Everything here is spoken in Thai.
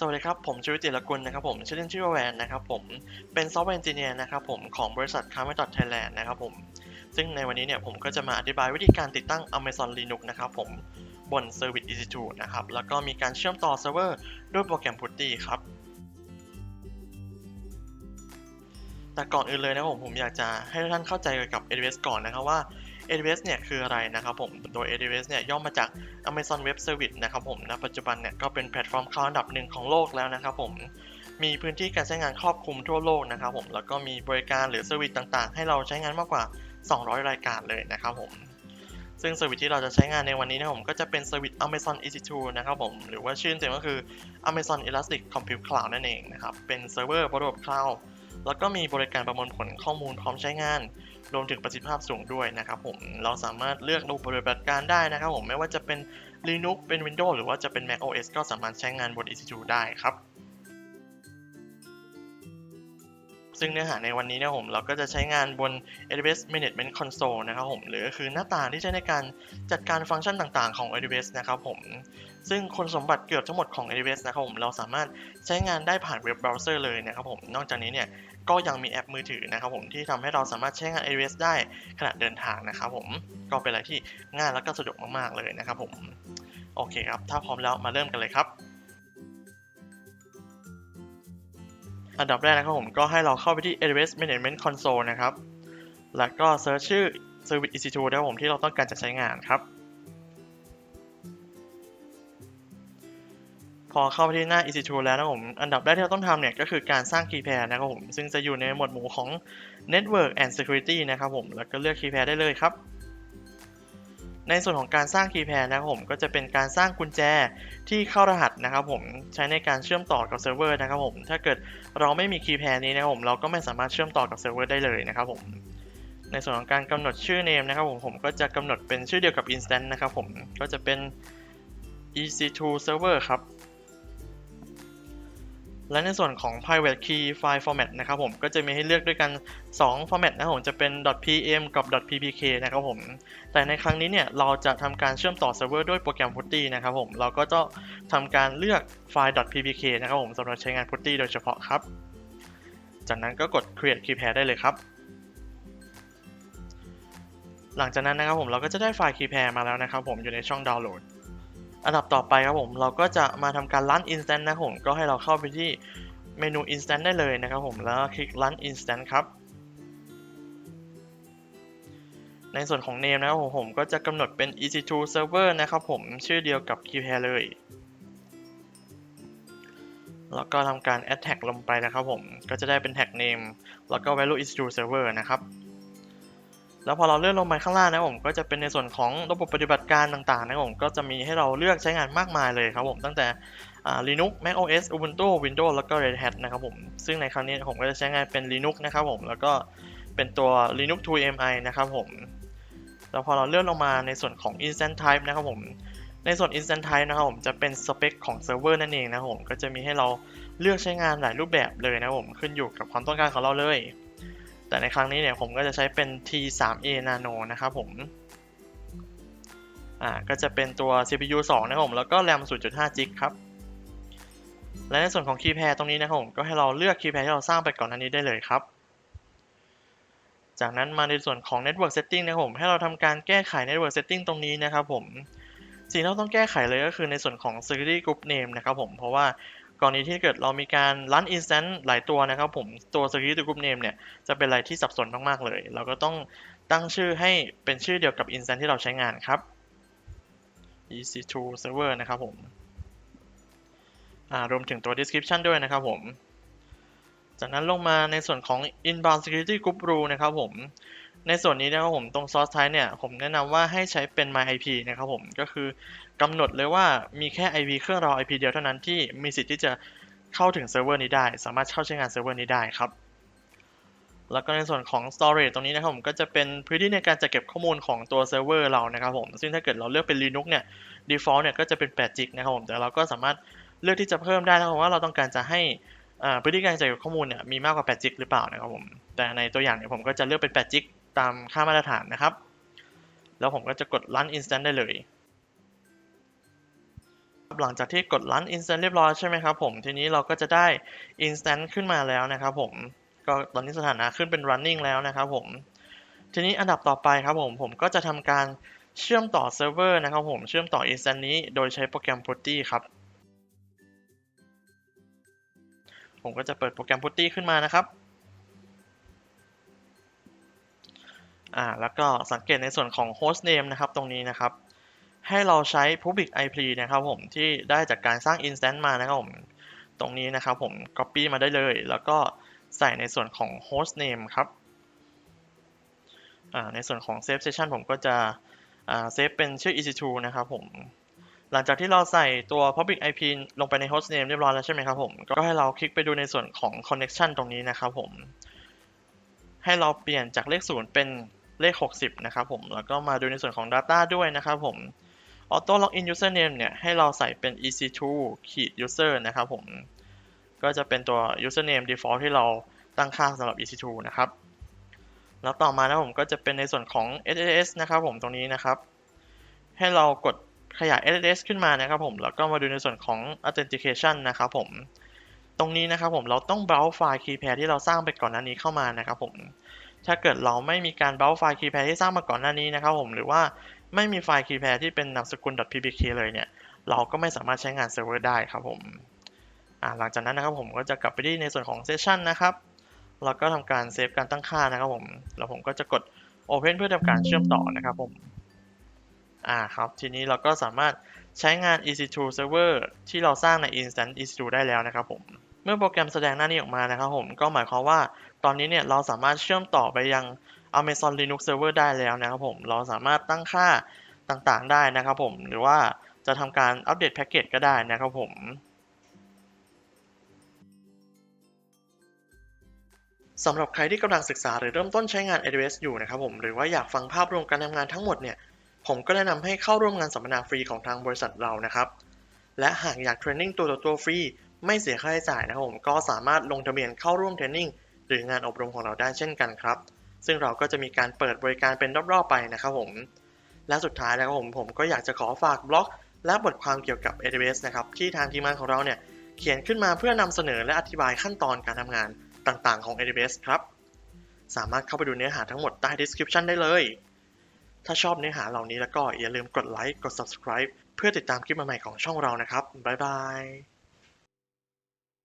สวัสดีครับ ผมชวิทย์จิรกุลนะครับผม ชื่อเล่นชื่อว่าแวนนะครับผม เป็นซอฟต์แวร์เอนจิเนียร์นะครับผม ของบริษัท c a r m e t o t Thailand นะครับผม ซึ่งในวันนี้เนี่ยผมก็จะมาอธิบายวิธีการติดตั้ง Amazon Linux นะครับผม บน Service EC2 นะครับ แล้วก็มีการเชื่อมต่อเซิร์ฟเวอร์ด้วยโปรแกรม Putty ครับ แต่ก่อนอื่นเลยนะครับผมผมอยากจะให้ทุกท่านเข้าใจเกี่ยวกับ AWS ก่อนนะครับว่า AWS เนี่ยคืออะไรนะครับผม โดย AWS เนี่ยย่อมาจาก Amazon Web Service นะครับผมณปัจจุบันเนี่ยก็เป็นแพลตฟอร์มคลาวด์อันดับหนึ่งของโลกแล้วนะครับผมมีพื้นที่การใช้งานครอบคลุมทั่วโลกนะครับผม แล้วก็มีบริการหรือเซอร์วิสต่างๆ ให้เราใช้งานมากกว่า 200 รายการเลยนะครับผม ซึ่งเซอร์วิสที่เราจะใช้งานในวันนี้นะผมก็จะเป็นเซอร์วิส Amazon EC2 นะครับผม หรือว่าชื่อเต็มก็คือ Amazon Elastic Compute Cloud นั่นเองนะครับ เป็นเซิร์ฟเวอร์บนระบบคลาวด์ แล้วก็มีบริการประมวลผลข้อมูลพร้อมใช้งาน รวมถึงประสิทธิภาพสูงด้วยนะครับผมเราสามารถเลือกระบบปฏิบัติการได้นะครับผมไม่ว่าจะเป็น Linux เป็น Windows หรือว่าจะเป็น Mac OS ก็สามารถใช้งานบน EC2 ได้ครับซึ่งเนื้อหาในวันนี้นะครับผมเราก็จะใช้งานบน AWS Management Console นะครับผมหรือก็คือหน้าต่างที่ใช้ในการจัดการฟังก์ชันต่างๆของ AWS นะครับผมซึ่งคุณสมบัติเกือบทั้งหมดของ AWS นะครับผมเราสามารถใช้งานได้ผ่านเว็บเบราว์เซอร์เลยนะครับผมนอกจากนี้เนี่ย ก็ยังมีแอปมือถือนะครับผมที่ทำให้เราสามารถใช้งาน AWS ได้ขณะเดินทางนะครับผมก็เป็นอะไรที่ง่ายและก็สะดวกมากๆเลยนะครับผมโอเคครับ ถ้าพร้อมแล้วมาเริ่มกันเลยครับอันดับแรกนะครับผมก็ให้เราเข้าไปที่ AWS Management Console นะครับ แล้วก็เซิร์ชชื่อ Service EC2 นะครับผมที่เราต้องการจะใช้งานครับ พอเข้าไปที่หน้า EC2 แล้วนะครับผม อันดับแรกที่เราต้องทำเนี่ยก็คือการสร้าง key pair นะครับผม ซึ่งจะอยู่ในหมวดหมู่ของ Network and Security นะครับผม แล้วก็เลือก key pair ได้เลยครับ ในส่วนของการสร้าง key pair นะครับผม ก็จะเป็นการสร้างกุญแจที่เข้ารหัสนะครับผม ใช้ในการเชื่อมต่อกับเซิร์ฟเวอร์นะครับผม ถ้าเกิดเราไม่มี key pair นี้นะครับผม เราก็ไม่สามารถเชื่อมต่อกับเซิร์ฟเวอร์ได้เลยนะครับผม ในส่วนของการกำหนดชื่อ name นะครับผม ผมก็จะกำหนดเป็นชื่อเดียวกับ instance นะครับผม ก็จะเป็น EC2 server ครับ และในส่วนของ private key file format นะครับผมก็จะมีให้เลือกด้วยกัน 2 format นะครับผมจะเป็น .pm กับ .ppk นะครับผม แต่ในครั้งนี้เนี่ยเราจะทำการเชื่อมต่อเซิร์ฟเวอร์ด้วยโปรแกรม Putty นะครับผม เราก็จะทำการเลือกไฟล์ .ppk นะครับผมสำหรับใช้งาน Putty โดยเฉพาะครับ จากนั้นก็กด create key pair ได้เลยครับ หลังจากนั้นนะครับผมเราก็จะได้ไฟล์ key pair มาแล้วนะครับผมอยู่ในช่องดาวน์โหลด อันดับต่อไปครับผมเราก็จะมาทำการ run instant นะผมก็ให้เราเข้าไปที่เมนู instant ได้เลยนะครับผมแล้วคลิก run instant ครับ ในส่วนของ name นะครับผมผมก็จะกำหนดเป็น EC2 server นะครับผมชื่อเดียวกับ key pair เลย แล้วก็ทำการ add tag ลงไปนะครับผมก็จะได้เป็น tag name แล้วก็ value EC2 server นะครับ แล้วพอเราเลื่อนลงมาข้างล่างนะผมก็จะเป็นในส่วนของระบบปฏิบัติการต่างๆนะผมก็จะมีให้เราเลือกใช้งานมากมายเลยครับผมตั้งแต่ Linux Mac OS Ubuntu Windows แล้วก็ Red Hat นะครับผมซึ่งในครั้งนี้ผมก็จะใช้งานเป็น Linux นะครับผมแล้วก็เป็นตัว Linux 2MI นะครับผมแล้วพอเราเลื่อนลงมาในส่วนของ Instant Type นะครับผมในส่วน Instant Type นะครับผมจะเป็นสเปคของเซิร์ฟเวอร์นั่นเองนะครับผมก็จะมีให้เราเลือกใช้งานหลายรูปแบบเลยนะครับผมขึ้นอยู่กับความต้องการของเราเลย แต่ในครั้งนี้เนี่ยผมก็จะใช้เป็น T3A Nano นะครับผม อ่า ก็จะเป็นตัว CPU 2 นะครับผม แล้วก็ RAM 0.5 g b ครับ และในส่วนของ Key Pair ตรงนี้นะครับผม ก็ให้เราเลือก Key Pair ที่เราสร้างไปก่อนหน้านี้ได้เลยครับ จากนั้นมาในส่วนของ Network Setting นะครับผม ให้เราทำการแก้ไข Network Setting ตรงนี้นะครับผมสิ่งที่เราต้องแก้ไขเลยก็คือในส่วนของ Security Group Name นะครับผม เพราะว่า กรณีที่เกิดเรามีการรัน instance หลายตัวนะครับผมตัว security group name เนี่ยจะเป็นอะไรที่สับสนมากๆเลย เราก็ต้องตั้งชื่อให้เป็นชื่อเดียวกับ instance ที่เราใช้งานครับ EC2 server นะครับผมรวมถึงตัว description ด้วยนะครับผม จากนั้นลงมาในส่วนของ inbound security group rule นะครับผม ในส่วนนี้นะครับผมตรง source type เนี่ยผมแนะนำว่าให้ใช้เป็น my IP นะครับผมก็คือกำหนดเลยว่ามีแค่ IP เครื่องเรา IP เดียวเท่านั้นที่มีสิทธิ์ที่จะเข้าถึงเซิร์ฟเวอร์นี้ได้ สามารถเข้าใช้งานเซิร์ฟเวอร์นี้ได้ครับแล้วก็ในส่วนของ storage ตรงนี้นะครับผมก็จะเป็นพื้นที่ในการจัดเก็บข้อมูลของตัวเซิร์ฟเวอร์เรานะครับผมซึ่งถ้าเกิดเราเลือกเป็น Linux เนี่ย default เนี่ยก็จะเป็น8 g b นะครับผมแต่เราก็สามารถเลือกที่จะเพิ่มได้นะครับว่าเราต้องการจะให้พื้นที่การจัดเก็บข้อมูลเนี่ยมีมากกว่า8 g หรือเปล่านะครับผมแต่ในตัวอย่างเนี่ยผมก็จะเลือกเป็น8 g ตามค่ามาตรฐานนะครับ แล้วผมก็จะกด run instant ได้เลยหลังจากที่กด run instance เรียบร้อยใช่ไหมครับผมทีนี้เราก็จะได้ instance ขึ้นมาแล้วนะครับผมก็ตอนนี้สถานะขึ้นเป็น running แล้วนะครับผมทีนี้อันดับต่อไปครับผมผมก็จะทำการเชื่อมต่อเซิร์ฟเวอร์นะครับผมเชื่อมต่อ instance นี้โดยใช้โปรแกรม putty ครับ ผมก็จะเปิดโปรแกรม putty ขึ้นมานะครับ อ่าแล้วก็สังเกตในส่วนของ host name นะครับตรงนี้นะครับ ให้เราใช้ public IP นะครับผมที่ได้จากการสร้าง instance มานะครับผมตรงนี้นะครับผม copy มาได้เลย แล้วก็ใส่ในส่วนของ host name ครับอ่าในส่วนของ save session ผมก็จะอ่า save เป็นชื่อ EC2 นะครับผม หลังจากที่เราใส่ตัว public IP ลงไปใน host name เรียบร้อยแล้วใช่ไหมครับผม ก็ให้เราคลิกไปดูในส่วนของ connection ตรงนี้นะครับผม ให้เราเปลี่ยนจากเลข 0 เป็น เลข 60 นะครับผม แล้วก็มาดูในส่วนของ data ด้วยนะครับผม auto login username เนี่ย ให้เราใส่เป็น ec2 ขีด user นะครับผม ก็จะเป็นตัว username default ที่เราตั้งค่าสำหรับ ec2 นะครับ แล้วต่อมานะผมก็จะเป็นในส่วนของ SSS นะครับผมตรงนี้นะครับ ให้เรากดขยาย SSS ขึ้นมานะครับผม แล้วก็มาดูในส่วนของ authentication นะครับผมตรงนี้นะครับผมเราต้อง browse ไฟล์ key pair ที่เราสร้างไปก่อนหน้านี้เข้ามานะครับผม ถ้าเกิดเราไม่มีการ browse ไฟล์ key pair ที่สร้างมาก่อนหน้านี้นะครับผมหรือว่าไม่มีไฟล์ key pair ที่เป็นนามสกุล .ppk เลยเนี่ย เราก็ไม่สามารถใช้งานเซิร์ฟเวอร์ได้ครับผมหลังจากนั้นนะครับผมก็จะกลับไปที่ในส่วนของ session นะครับแล้วก็ทำการเซฟการตั้งค่านะครับผมแล้วผมก็จะกด open เพื่อทำการเชื่อมต่อนะครับผมอ่าครับ ทีนี้เราก็สามารถใช้งาน EC2 server ที่เราสร้างใน instance EC2 ได้แล้วนะครับผม มื่อโปรแกรมแสดงหน้านี้ออกมานะครับผมก็หมายความว่าตอนนี้เนี่ยเราสามารถเชื่อมต่อไปยัง Amazon Linux Server ได้แล้วนะครับผมเราสามารถตั้งค่าต่างๆได้นะครับผมหรือว่าจะทำการอัปเดตแพ็กเกจก็ได้นะครับผมสำหรับใครที่กำลังศึกษาหรือเริ่มต้นใช้งาน AWS อยู่นะครับผมหรือว่าอยากฟังภาพรวมการทำงานทั้งหมดเนี่ยผมก็แนะนำให้เข้าร่วมงานสัมมนาฟรีของทางบริษัทเรานะครับ และหากอยากเทรนนิ่งตัวต่อตัวฟรี ไม่เสียค่าใช้จ่ายนะครับผมก็สามารถลงทะเบียนเข้าร่วมเทรนนิ่งหรืองานอบรมของเราได้เช่นกันครับ ซึ่งเราก็จะมีการเปิดบริการเป็นรอบๆไปนะครับผม และสุดท้ายนะครับผมผมก็อยากจะขอฝากบล็อก และบทความเกี่ยวกับ AWS นะครับที่ทางทีมงานของเราเนี่ยเขียนขึ้นมาเพื่อนำเสนอและอธิบายขั้นตอนการทำงานต่างๆของ AWS ครับ สามารถเข้าไปดูเนื้อหาทั้งหมดใต้ description ได้เลย ถ้าชอบเนื้อหาเหล่านี้แล้วก็อย่าลืมกดไลค์กด subscribe เพื่อติดตามคลิปใหม่ๆของช่องเรานะครับบ๊ายบาย